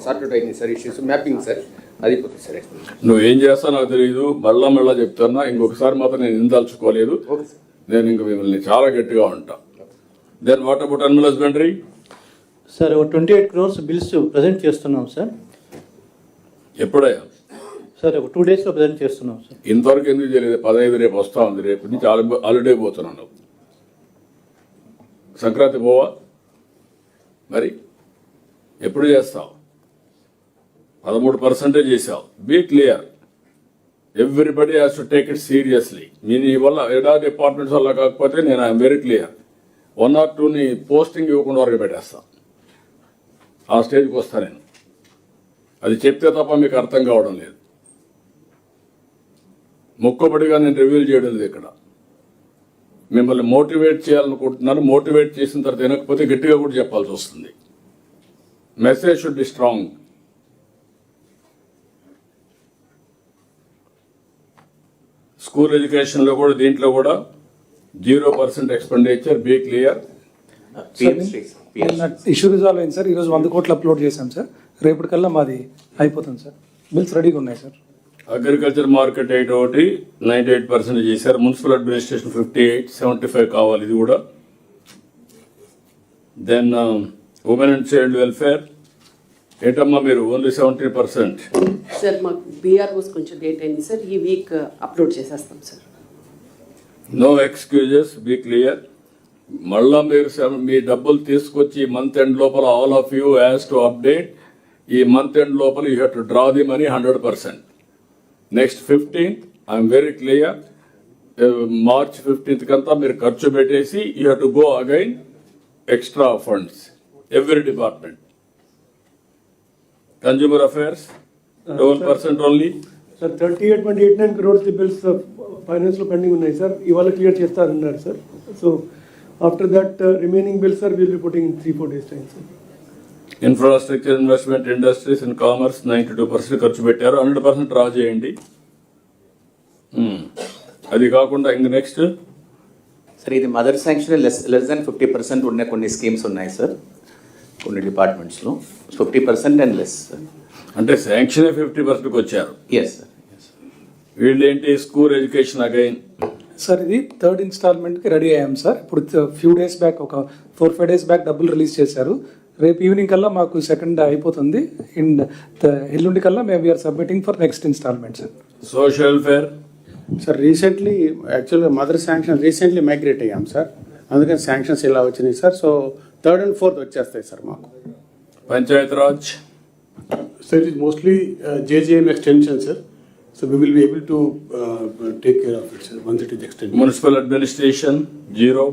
Sort అయింది sir issues mapping sir. అది పోతుంది సార్. నువ్వు ఏం చేస్తావు నాకు తెలియదు మళ్ళా మళ్ళా చెప్తున్నా. ఇంకొకసారి మాత్రం నేను సార్. నేను ఇంక మిమ్మల్ని చాలా గట్టిగా ఉంటా. Then what about animal husbandry sir ఒక twenty eight crores bills present చేస్తున్నాం సార్. ఎప్పుడయ్యా? సార్ ఒక టూ డేస్లో ప్రజెంట్ చేస్తున్నాం సార్. ఇంతవరకు ఎందుకు చేయలేదు? పదహైదు రేపు వస్తా ఉంది. రేపు నుంచి హాలి- హాలిడే పోతున్నాను సంక్రాంతి పోవా? మరి? ఎప్పుడు చేస్తావు? పదమూడు పర్సెంటే చేసావు be clear everybody has to take it seriously మీ నీ వల్ల ఎడా డిపార్ట్మెంట్స్ వల్ల కాకపోతే నేను I'm very clear one or టూని పోస్టింగ్ ఇవ్వకుండా వరకు పెట్టేస్తా. ఆ స్టేజ్కి వస్తా నేను. అది చెప్తే తప్ప మీకు అర్థం కావడం లేదు. మొక్కబడిగా నేను రివ్యూల్ చేయడం లేదు ఇక్కడ. మిమ్మల్ని మోటివేట్ చేయాలనుకుంటున్నాను మోటివేట్ చేసిన తర్వాత వినకపోతే గట్టిగా కూడా చెప్పాల్సి వస్తుంది. Message should be strong school ఎడ్యుకేషన్లో కూడా దీంట్లో కూడా zero percent expenditure be clear. Issue resolve అయింది సార్. ఈరోజు వంద కోట్లు అప్లోడ్ చేశాం సార్. రేపటికల్లా మాది అయిపోతుంది సార్. బిల్స్ రెడీగా ఉన్నాయి సార్. అగ్రికల్చర్ మార్కెట్ ఎయిట్ ఒకటి నైన్టీ ఎయిట్ పర్సెంట్ చేశారు. Municipal administration fifty eight seventy five కావాలి ఇది కూడా. Then women and child welfare ఏంటమ్మా మీరు ఓన్లీ సెవెంటీ పర్సెంట్ సార్ మాకు బీఆర్ఓస్ కొంచెం లేట్ అయింది సార్. ఈ వీక్ అప్లోడ్ చేసేస్తాం sir. No excuses be clear మళ్ళా మీరు మీ డబ్బులు తీసుకొచ్చి మంత్ ఎండ్ లోపల all of you has to update ఈ మంత్ ఎండ్ లోపల you have to draw the money hundred percent next fifteenth I'm very clear March fifteenth కంతా మీరు ఖర్చు పెట్టేసి you have to go again extra funds every department consumer affairs twelve percent only sir thirty eight point eight nine crores bills ఫైనాన్స్లో pending ఉన్నాయి sir ఇవాళ clear చేస్తారన్నారు sir so after that remaining bills sir will reporting in three four days time sir infrastructure investment industries and commerce ninety two percent ఖర్చు పెట్టారు. Hundred percent draw చేయండి. Hmm. అది కాకుండా ఇంక next sir ఇది mother sanction less less than fifty percent ఉన్న కొన్ని schemes ఉన్నాయి సార్ కొన్ని డిపార్ట్మెంట్స్లో. Fifty percent and less sir. అంటే శాంక్షన్ ఫిఫ్టీ పర్సెంట్కి వచ్చారు? ఎస్ సార్ వీళ్ళు ఏంటి స్కూల్ ఎడ్యుకేషన్ అగైన్? సార్ ఇది థర్డ్ ఇన్స్టాల్మెంట్కి రెడీ అయ్యాం సార్. ఇప్పుడు ఫ్యూ డేస్ బ్యాక్ ఒక ఫోర్ ఫైవ్ డేస్ బ్యాక్ డబ్బులు రిలీజ్ చేశారు. రేపు ఈవినింగ్ కల్లా మాకు సెకండ్ అయిపోతుంది. ఇన్ ఎల్లుండి కల్లా మేము we're submitting for next instalment sir. Social welfare? Sir recently యాక్చువల్గా మదర్ శాంక్షన్ రీసెంట్లీ మైగ్రేట్ అయ్యాం సార్. అందుకని శాంక్షన్స్ ఇలా వచ్చినాయి sir. So third and fourth వచ్చేస్తాయి సార్ మాకు. Panchayat Raj? mostly uh, JJM extension, sir. So we will be able to uh, take care of it, sir, once it is extended. Municipal administration zero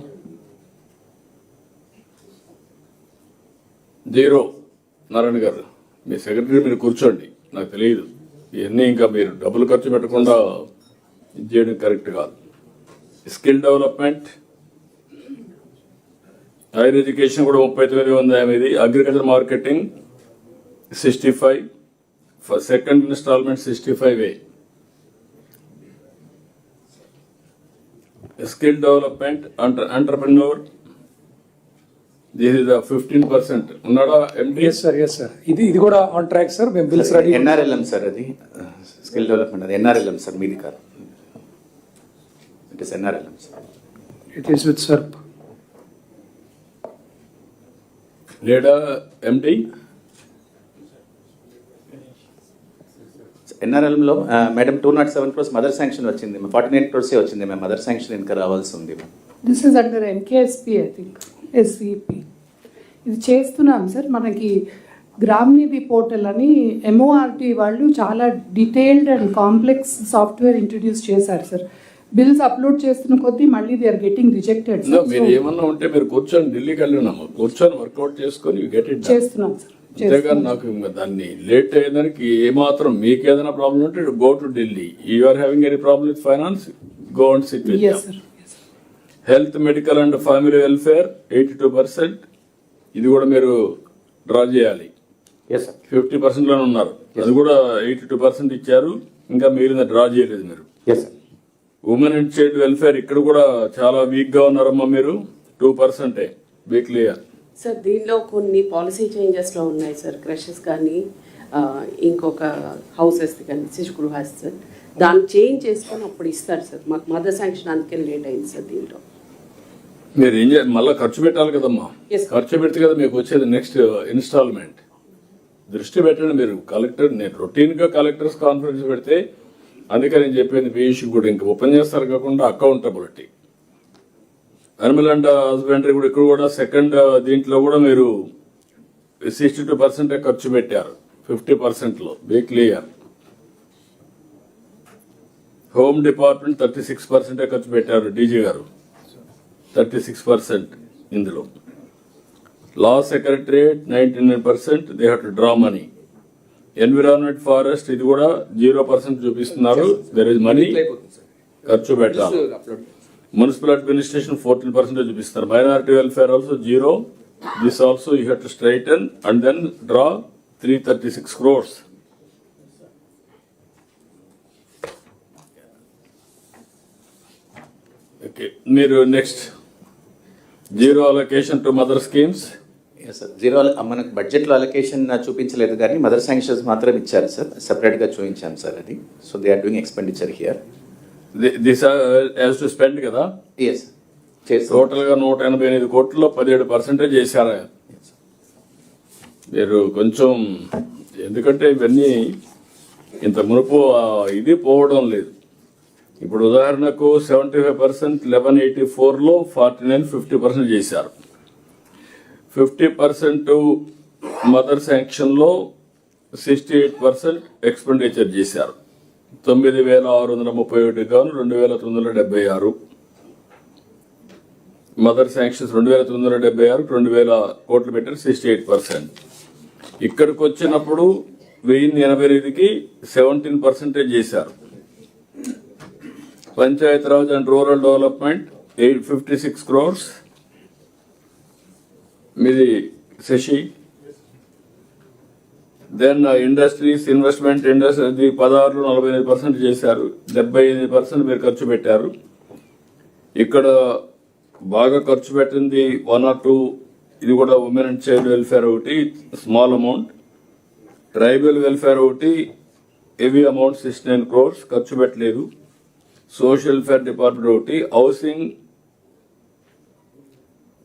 zero Narayana garu me secretary మీరు కూర్చోండి నాకు తెలియదు. ఇవన్నీ ఇంకా మీరు డబ్బులు ఖర్చు పెట్టకుండా ఇది చేయడం కరెక్ట్ కాదు. స్కిల్ డెవలప్మెంట్ హైర్ ఎడ్యుకేషన్ కూడా ముప్పై తొమ్మిది వంద ఎనిమిది. Agriculture marketing sixty five. Second instalment sixty five A. Skill development entrepreneur this is fifteen percent ఉన్నాడా ఎండి సార్ ఎస్ సార్ ఇది ఇది కూడా ఆన్ ట్రాక్ సార్ మేము బిల్స్ రెడీ ఎన్ఆర్ఎల్ఎం సార్ అది. స్కిల్ డెవలప్మెంట్ అది ఎన్ఆర్ఎల్ఎం సార్ మీది కాదు. It is NRLM sir it is with SERP లేడా MD ఎన్ఆర్ఎల్ఎంలో madam two nought seven crores mother sanction వచ్చింది. ఫార్టీ నైన్ క్రోర్సే వచ్చింది మేము మదర్ శాంక్షన్ ఇంకా రావాల్సి ఉంది this is under NKSP I think SCP ఇది చేస్తున్నాం సార్ మనకి గ్రామ్నిధి పోర్టల్ అని ఎంఓఆర్టీ వాళ్ళు చాలా detailed and complex software introduce చేశారు సార్ బిల్స్ అప్లోడ్ చేస్తున్న కొద్దీ మళ్ళీ దే ఆర్ గెటింగ్ రిజెక్టెడ్ మీరు ఏమన్నా ఉంటే మీరు కూర్చొని ఢిల్లీకి వెళ్ళినాము. కూర్చొని వర్కౌట్ చేసుకొని గెట్ ఇట్ చేస్తున్నాం సార్ అంతేగాని నాకు ఇంకా దాన్ని లేట్ అయ్యేదానికి ఏమాత్రం మీకు ఏదైనా ప్రాబ్లం ఉంటే go to Delhi you are having any problem with finance go and sit health medical and family welfare eighty two percent ఇది కూడా మీరు డ్రా చేయాలి. ఫిఫ్టీ పర్సెంట్లోనే ఉన్నారు. అది కూడా ఎయిటీ టూ పర్సెంట్ ఇచ్చారు. ఇంకా మిగిలిన డ్రా చేయలేదు మీరు. ఉమెన్ అండ్ చైల్డ్ వెల్ఫేర్ ఇక్కడ కూడా చాలా వీక్గా ఉన్నారమ్మా మీరు. టూ పర్సెంటే క్లియర్ సార్ దీనిలో కొన్ని పాలసీ చేంజెస్లో ఉన్నాయి సార్ క్రషెస్ కానీ ఇంకొక హౌసెస్ కానీ శిశుగృహాస్ సార్ దాన్ని చేంజ్ చేసుకొని అప్పుడు ఇస్తారు సార్ మాకు మదర్ శాంక్షన్ అందుకే లేట్ అయింది సార్ దీంట్లో. మీరు ఏం చేయాలి మళ్ళీ ఖర్చు పెట్టాలి కదమ్మా. ఖర్చు పెడితే కదా మీకు వచ్చేది నెక్స్ట్ ఇన్స్టాల్మెంట్ దృష్టి పెట్టండి మీరు. కలెక్టర్ నేను రొటీన్గా కలెక్టర్స్ కాన్ఫరెన్స్ పెడితే అందుకని చెప్పేది వేషి కూడా ఇంకా ఓపెన్ చేస్తారు కాకుండా అకౌంటబిలిటీ అనిమల్ అండ్ హస్బెండరీ కూడా ఇక్కడ కూడా సెకండ్ uh, దీంట్లో కూడా మీరు సిక్స్టీ టూ పర్సెంటే ఖర్చు పెట్టారు. ఫిఫ్టీ పర్సెంట్లో be clear home department thirty six పర్సెంటే ఖర్చు పెట్టారు DG garu. Thirty six percent ఇందులో. Law secretariat ninety nine percent they have to draw money environment forest ఇది కూడా జీరో పర్సెంట్ చూపిస్తున్నారు. దెర్ ఇస్ మనీ ఖర్చు పెట్టాలి. మున్సిపల్ అడ్మినిస్ట్రేషన్ ఫోర్టీన్ పర్సెంట్ చూపిస్తారు minority welfare also zero this also you have to straighten and then draw three thirty six crores okay మీరు next zero allocation to mother schemes sir zero మనకు బడ్జెట్లో allocation చూపించలేదు కానీ mother sanctions మాత్రం ఇచ్చారు sir సెపరేట్గా చూపించాను సార్ అది. So they are doing expenditure here this has to spend కదా? ఎస్ చేస్తాం టోటల్గా నూట ఎనభై ఎనిమిది కోట్లలో పదిహేడు పర్సెంటేజ్ చేశారు? మీరు కొంచెం ఎందుకంటే ఇవన్నీ ఇంత మునుపు ఇది పోవడం లేదు. ఇప్పుడు ఉదాహరణకు seventy five percent eleven eighty ఫోర్లో ఫార్టీ నైన్ ఫిఫ్టీ పర్సెంట్ చేశారు. ఫిఫ్టీ పర్సెంట్ మదర్ శాంక్షన్లో సిక్స్టీ ఎయిట్ పర్సెంట్ ఎక్స్పెండిచర్ చేశారు. తొమ్మిది వేల ఆరు వందల ముప్పై ఒకటి గాను రెండు వేల తొమ్మిది వందల డెబ్బై ఆరు. మదర్ శాంక్షన్స్ రెండు వేల తొమ్మిది వందల డెబ్బై ఆరు రెండు వేల కోట్లు పెట్టారు సిక్స్టీ ఎయిట్ పర్సెంట్. ఇక్కడికి వచ్చినప్పుడు వెయ్యి ఎనభై ఎనిమిదికి సెవెంటీన్ పర్సెంటేజ్ చేశారు. Panchayati Raj and rural development eight fifty six crores. మీది Shashi? Then industries investment industry పదహారులో నలభై ఎనిమిది పర్సెంట్ చేశారు. డెబ్బై ఎనిమిది పర్సెంట్ మీరు ఖర్చు పెట్టారు. ఇక్కడ బాగా ఖర్చు పెట్టింది వన్ ఆర్ టూ ఇది కూడా ఉమెన్ అండ్ చైల్డ్ వెల్ఫేర్ ఒకటి స్మాల్ అమౌంట్ ట్రైబల్ వెల్ఫేర్ ఒకటి heavy amount sixty nine crores ఖర్చు పెట్టలేదు. సోషల్ వెల్ఫేర్ డిపార్ట్మెంట్ ఒకటి housing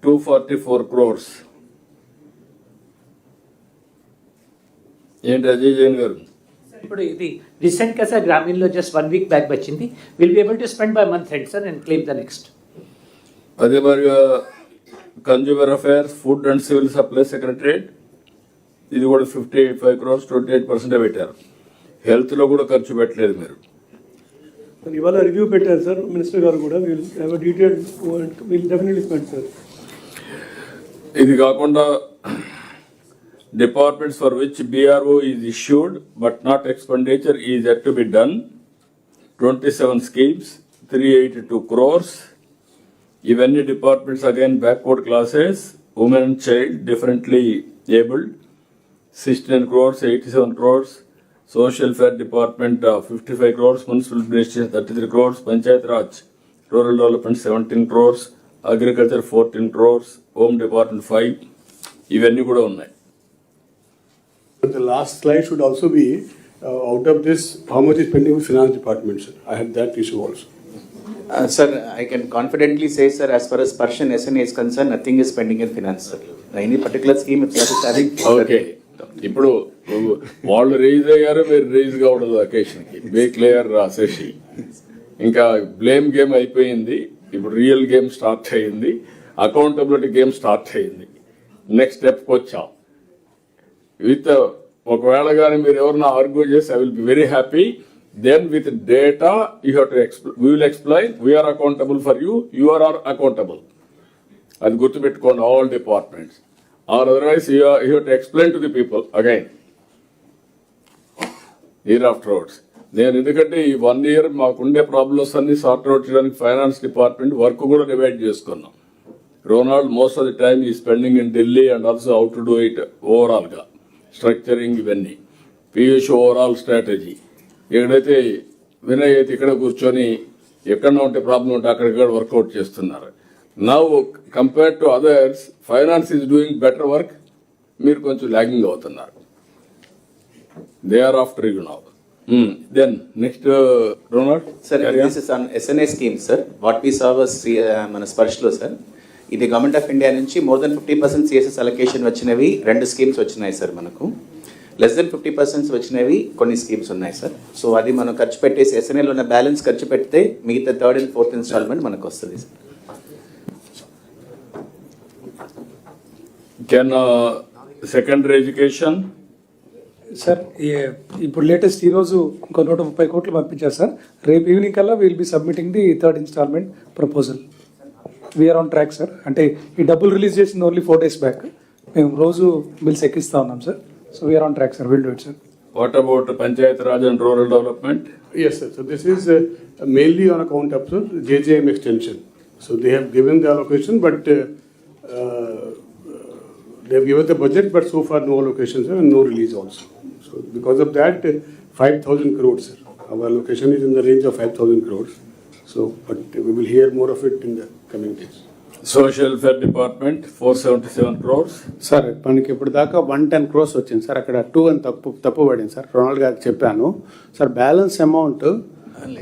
two forty four crores ఏంటి అజయ్ జైన్ గారు? ఇప్పుడు ఇది రీసెంట్గా సార్ గ్రామీణలో జస్ట్ వన్ వీక్ బ్యాక్ వచ్చింది. Will be able to spend by month end sir and claim the next అదే మరిగా consumer affairs food and civil supply secretariat ఇది కూడా fifty eight five crores twenty eight percent పెట్టారు. హెల్త్లో కూడా ఖర్చు పెట్టలేదు మీరు. ఇవాళ రివ్యూ పెట్టారు సార్ మినిస్టర్ గారు కూడా will have detail will definitely spend sir ఇది కాకుండా departments for which BRO is issued but not expenditure is yet to be done twenty seven schemes three eighty two crores ఇవన్నీ departments again backward classes women and child differently abled sixty nine crores eighty seven crores social fare department fifty five crores municipal administration thirty three crores Panchayat Raj rural development seventeen crores agriculture fourteen crores home department five ఇవన్నీ కూడా ఉన్నాయి. Last slide should also be out of this how spending finance department I have issue also sir I can confidently say sir as far as person SN is concern nothing spending in finance sir any particular scheme okay ఇప్పుడు వాళ్ళు raise అయ్యారు మీరు raise కావడదు అకేషన్కి be clear Shashi ఇంకా blame game అయిపోయింది. ఇప్పుడు real game start అయింది అకౌంటబిలిటీ గేమ్ స్టార్ట్ అయింది నెక్స్ట్ స్టెప్కి వచ్చాం. విత్ ఒకవేళ కానీ మీరు ఎవరన్నా ఆర్గ్యూ చేసి I will be very happy then with data you have to explain we will explain we are accountable for you you are are accountable అది గుర్తుపెట్టుకోండి all departments are otherwise you you to explain to the people again year after outs నేను ఎందుకంటే ఈ one year మాకుండే problems అన్ని sort out చేయడానికి finance department work కూడా divide చేసుకున్నాం. Ronald most of the time ఈ spending in Delhi and also how to do it ఓవరాల్గా స్ట్రక్చరింగ్ ఇవన్నీ. Piyush overall strategy. ఎక్కడైతే వినయ్ అయితే ఇక్కడ కూర్చొని ఎక్కడ ఉంటే ప్రాబ్లం ఉంటే అక్కడిక్కడ వర్కౌట్ చేస్తున్నారు. Now compare to others finance is doing better work మీరు కొంచెం లాగింగ్ అవుతున్నారు. They are after you now then next Ronald sir this is on SNA scheme sir what we saw మన స్పర్శ్లో సార్ ఇది government of India నుంచి more than fifty percent CSS allocation వచ్చినవి రెండు schemes వచ్చినాయి సార్ మనకు. Less than fifty percent వచ్చినవి కొన్ని స్కీమ్స్ ఉన్నాయి సార్ సో అది మనం ఖర్చు పెట్టేసి ఎస్ఎన్ఏలో ఉన్న బ్యాలెన్స్ ఖర్చు పెడితే మిగతా థర్డ్ అండ్ ఫోర్త్ ఇన్స్టాల్మెంట్ మనకు వస్తుంది sir can secondary education sir ఇప్పుడు లేటెస్ట్ ఈరోజు ఇంకో నూట ముప్పై కోట్లు పంపించారు సార్ రేపు ఈవినింగ్ కల్లా will be submitting the third instalment proposal we're on track sir అంటే ఈ డబ్బులు రిలీజ్ చేసింది ఓన్లీ ఫోర్ డేస్ బ్యాక్ మేము రోజు బిల్స్ ఎక్కిస్తా ఉన్నాం sir so we're on track sir will do it sir what about Panchayat Raj and rural development Yes, sir. So this is uh, mainly on account of the JJM extension. So they have given the allocation, but uh, uh, they have given the budget, but so far no allocations and no release also. So because of that, uh, 5,000 crores, sir. Our allocation is in the range of 5,000 crores. So, but we will hear more of it in the coming days. Social welfare department four seventy seven crores sir మనకి ఇప్పుడు దాకా one ten crores వచ్చింది sir అక్కడ two అని తప్పు తప్పు పడింది sir Ronald గారికి చెప్పాను సార్ బ్యాలెన్స్ అమౌంట్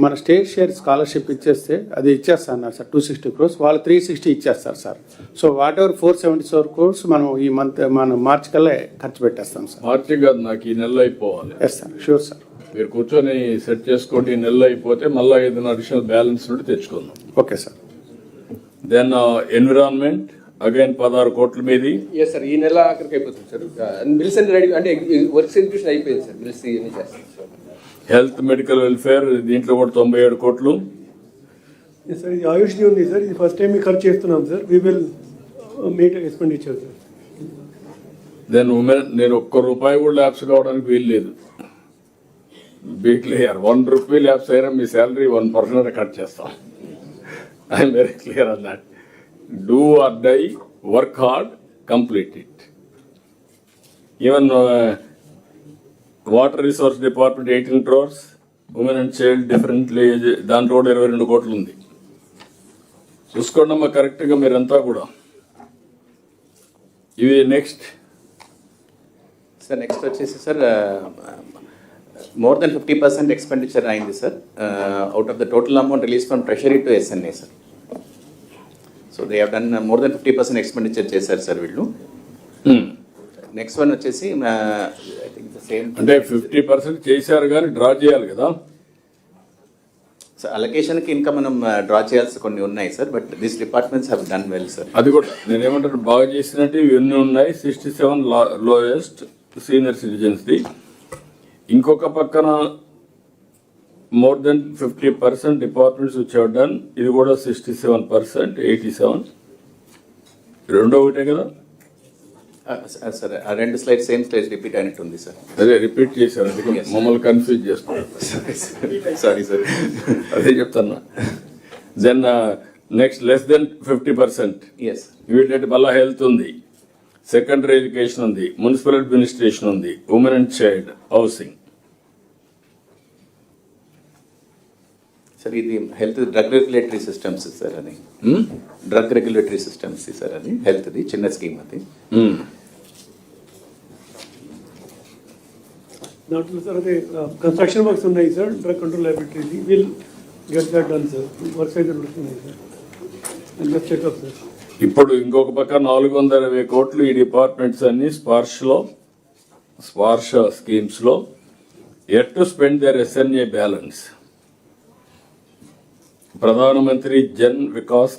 మన స్టేట్ షేర్ స్కాలర్షిప్ ఇచ్చేస్తే అది ఇచ్చేస్తా అన్నారు సార్ టూ సిక్స్టీ క్రోర్స్ వాళ్ళు త్రీ సిక్స్టీ ఇచ్చేస్తారు sir. So whatever four seventy four crores మనం ఈ మంత్ మనం మార్చ్ కల్లా ఖర్చు పెట్టేస్తాం సార్. మార్చి కాదు నాకు ఈ నెల అయిపోవాలి. ఎస్ సార్ షూర్ సార్ మీరు కూర్చొని సెట్ చేసుకోండి ఈ నెల అయిపోతే మళ్ళీ ఏదైనా అడిషనల్ బ్యాలెన్స్ నుండి తెచ్చుకుందాం. Okay sir then environment again పదహారు కోట్ల మీది. ఎస్ సార్ ఈ నెల ఆఖరికి అయిపోతుంది సార్ బిల్స్ అన్ని రెడీ అంటే వర్క్స్ ఎగ్జిక్యూషన్ అయిపోయింది సార్ బిల్స్ ఇవన్నీ చేస్తాం. సార్ హెల్త్ మెడికల్ వెల్ఫేర్ దీంట్లో కూడా తొంభై ఏడు కోట్లు. Sir. ఇది ఆయుష్ది ఉంది సార్ ఇది ఫస్ట్ టైం ఖర్చు చేస్తున్నాం sir we will make expenditure sir then women నేను ఒక్క రూపాయి కూడా ల్యాబ్స్ కావడానికి వీలు లేదు. Be clear one rupee lapse అయినా మీ శాలరీ వన్ పర్సెంట్ కట్ చేస్తాం. I'm very clear on that do or die work hard complete it even water resource department eighteen crores. Women and child differently దాంట్లో కూడా ఇరవై రెండు కోట్లు ఉంది. చూసుకోండి అమ్మా కరెక్ట్గా మీరంతా కూడా. ఇవి నెక్స్ట్ సార్ నెక్స్ట్ వచ్చేసి sir more than fifty percent expenditure అయింది sir out of the total amount release from treasury to SNA sir so they have done more than fifty percent expenditure చేశారు సార్ వీళ్ళు. Next one వచ్చేసి అంటే fifty percent చేశారు కానీ draw చేయాలి కదా. Sir అలొకేషన్కి ఇంకా మనం డ్రా చేయాల్సి కొన్ని ఉన్నాయి sir but this departments have done well sir అది కూడా నేను ఏమంటాను బాగా చేసినట్టు ఇవన్నీ ఉన్నాయి. Sixty seven lowest senior citizens the. ఇంకొక పక్కన more than fifty percent departments వచ్చేవడ్డాను ఇది కూడా sixty seven percent eighty seven రెండో ఒకటే కదా. సార్ ఆ రెండు స్లైడ్ సేమ్ స్లైడ్ రిపీట్ అయినట్టు ఉంది సార్. అదే రిపీట్ చేశారు అందుకే మమ్మల్ని కన్ఫ్యూజ్ చేస్తున్నారు. సారీ సార్ అదే చెప్తున్నా. Then next less than fifty percent yes వీటి మళ్ళా హెల్త్ ఉంది. సెకండరీ ఎడ్యుకేషన్ ఉంది. మున్సిపల్ అడ్మినిస్ట్రేషన్ ఉంది. Women and child housing sir ఇది health drug regulatory systems sir అది. డ్రగ్ రెగ్యులేటరీ సిస్టమ్స్ సార్ అది హెల్త్ది చిన్న స్కీమ్ అది. దాంట్లో సార్ అదే కన్స్ట్రక్షన్ వర్క్స్ ఉన్నాయి sir drug control liabilities will get that done sir works అయితే నడుస్తున్నాయి సార్ చెకప్ సార్ ఇప్పుడు ఇంకొక పక్క నాలుగు వందల ఇరవై కోట్లు ఈ డిపార్ట్మెంట్స్ అన్ని స్పార్ష్లో Sparsh స్కీమ్స్లో yet to spend their SNA balance Pradhan Mantri Jan Vikas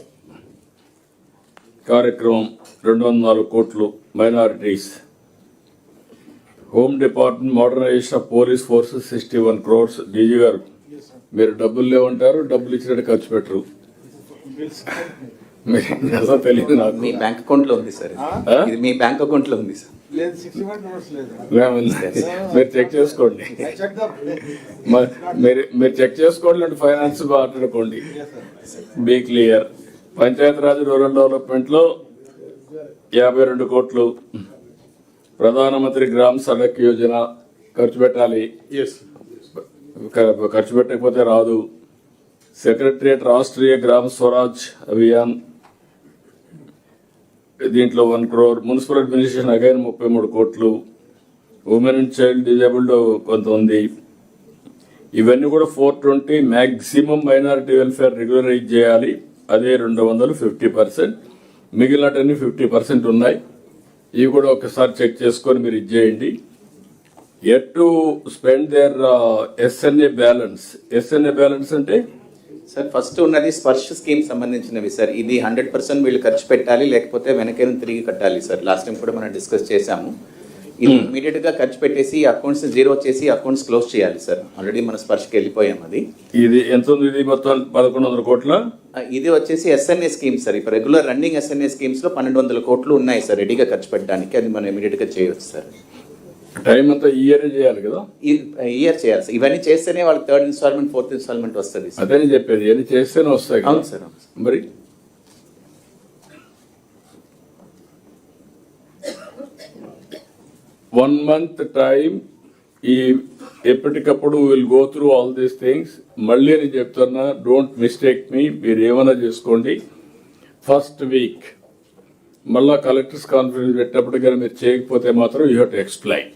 కార్యక్రమం రెండు వందల నాలుగు కోట్లు minorities. Home department modernisation of police forces sixty one crores. DG గారు మీరు డబ్బులు లేవంటారు డబ్బులు ఇచ్చినట్టు ఖర్చు పెట్టరు. తెలియదు నాకు. మీ బ్యాంక్ అకౌంట్లో ఉంది సార్? ఇది. మీ బ్యాంక్ అకౌంట్లో ఉంది సార్. మీరు చెక్ చేసుకోండి. మీరు మీరు చెక్ చేసుకోండి అంటే ఫైనాన్స్ మాట్లాడుకోండి బీ క్లియర్ పంచాయతీరాజ్ రూరల్ డెవలప్మెంట్లో యాభై రెండు కోట్లు. ప్రధానమంత్రి గ్రామ్ సడక్ యోజన ఖర్చు పెట్టాలి. ఖర్చు పెట్టకపోతే రాదు. సెక్రటరియట్ రాష్ట్రీయ గ్రామ స్వరాజ్ అభియాన్ దీంట్లో one crore. Municipal administration again ముప్పై మూడు కోట్లు. ఉమెన్ అండ్ చైల్డ్ డిజేబుల్డ్ కొంత ఉంది. ఇవన్నీ కూడా four twenty maximum minority welfare regularise చేయాలి. అదే రెండు వందలు ఫిఫ్టీ పర్సెంట్. మిగిలినటన్నీ ఫిఫ్టీ పర్సెంట్ ఉన్నాయి. ఇవి కూడా ఒకసారి చెక్ చేసుకొని మీరు ఇచ్చేయండి yet to spend there SNA balance SNA balance అంటే సార్ ఫస్ట్ ఉన్నది స్పర్శ స్కీమ్ సంబంధించినవి సార్. ఇది హండ్రెడ్ పర్సెంట్ వీళ్ళు ఖర్చు పెట్టాలి లేకపోతే వెనకేను తిరిగి కట్టాలి సార్. లాస్ట్ టైం కూడా మనం డిస్కస్ చేశాము. ఇది ఇమీడియట్గా ఖర్చు పెట్టేసి అకౌంట్స్ జీరో చేసి అకౌంట్స్ క్లోజ్ చేయాలి సార్. ఆల్రెడీ మన స్పర్శకి వెళ్ళిపోయాం అది. ఇది ఎంత ఉంది ఇది మొత్తం? పదకొండు వందల కోట్ల? ఇది వచ్చేసి ఎస్ఎన్ఏ స్కీమ్ సార్. ఇప్పుడు రెగ్యులర్ రన్నింగ్ ఎస్ఎన్ఏ స్కీమ్స్లో పన్నెండు వందల కోట్లు ఉన్నాయి సార్ రెడీగా ఖర్చు పెట్టడానికి. అది మనం ఇమీడియట్గా చేయవచ్చు సార్. టైం అంతా ఇయర్ చేయాలి కదా? ఇయర్ చేయాలి సార్. ఇవన్నీ చేస్తేనే వాళ్ళకి థర్డ్ ఇన్స్టాల్మెంట్ ఫోర్త్ ఇన్స్టాల్మెంట్ వస్తుంది అదే చెప్పేది ఇవన్నీ చేస్తేనే వస్తాయి అవును సార్. మరి? వన్ మంత్ టైం ఈ ఎప్పటికప్పుడు will go through all these things మళ్ళీ నేను చెప్తున్నా డోంట్ మిస్టేక్ మీ మీరు ఏమైనా చేసుకోండి. ఫస్ట్ వీక్ మళ్ళా కలెక్టర్స్ కాన్ఫరెన్స్ పెట్టినప్పుడు కానీ మీరు చేయకపోతే మాత్రం you have to explain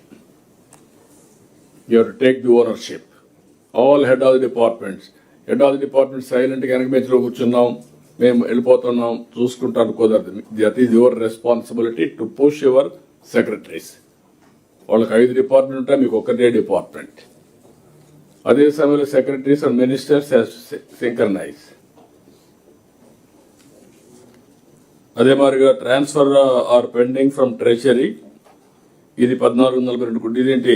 you have to take the ownership all head of the departments head of the department silent వెనక బెంచ్లో కూర్చున్నాం. మేము వెళ్ళిపోతున్నాం. చూసుకుంటాను కుదరదు. That is your responsibility to push your secretaries వాళ్ళకి ఐదు డిపార్ట్మెంట్ ఉంటాయి. మీకు ఒకటే డిపార్ట్మెంట్ అదే సమయంలో సెక్రటరీస్ అండ్ మినిస్టర్స్ సింకర్నైజ్ అదే మాదిరిగా transfer are pending from treasury ఇది పద్నాలుగు వందల నలభై రెండు కోట్లు. ఇదేంటి?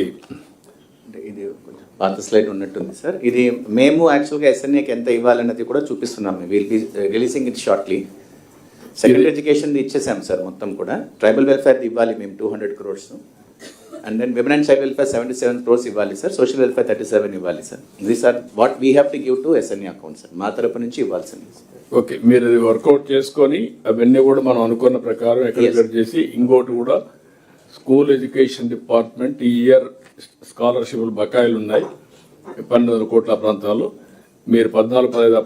పాత స్లైడ్ ఉన్నట్టుంది సార్. ఇది మేము యాక్చువల్గా ఎస్ఎన్ఏకి ఎంత ఇవ్వాలన్నది కూడా చూపిస్తున్నాం. Will be releasing it shortly secondary education ఇచ్చేసాం సార్ మొత్తం కూడా. ట్రైబల్ వెల్ఫేర్ ఇవ్వాలి మేము two hundred crores and then women and child welfare seventy seven crores ఇవ్వాలి sir. Social welfare thirty seven ఇవ్వాలి sir. These are what we have to give to SNA account sir. మా తరపు నుంచి ఇవ్వాల్సింది okay మీరు అది వర్కౌట్ చేసుకొని అవన్నీ కూడా మనం అనుకున్న ప్రకారం ఎక్కడ చేసి ఇంకోటి కూడా స్కూల్ ఎడ్యుకేషన్ డిపార్ట్మెంట్ ఈ ఇయర్ స్కాలర్షిప్ బకాయిలు ఉన్నాయి పన్నెండు వందల కోట్ల ప్రాంతాలు మీరు పద్నాలుగు పదహైదు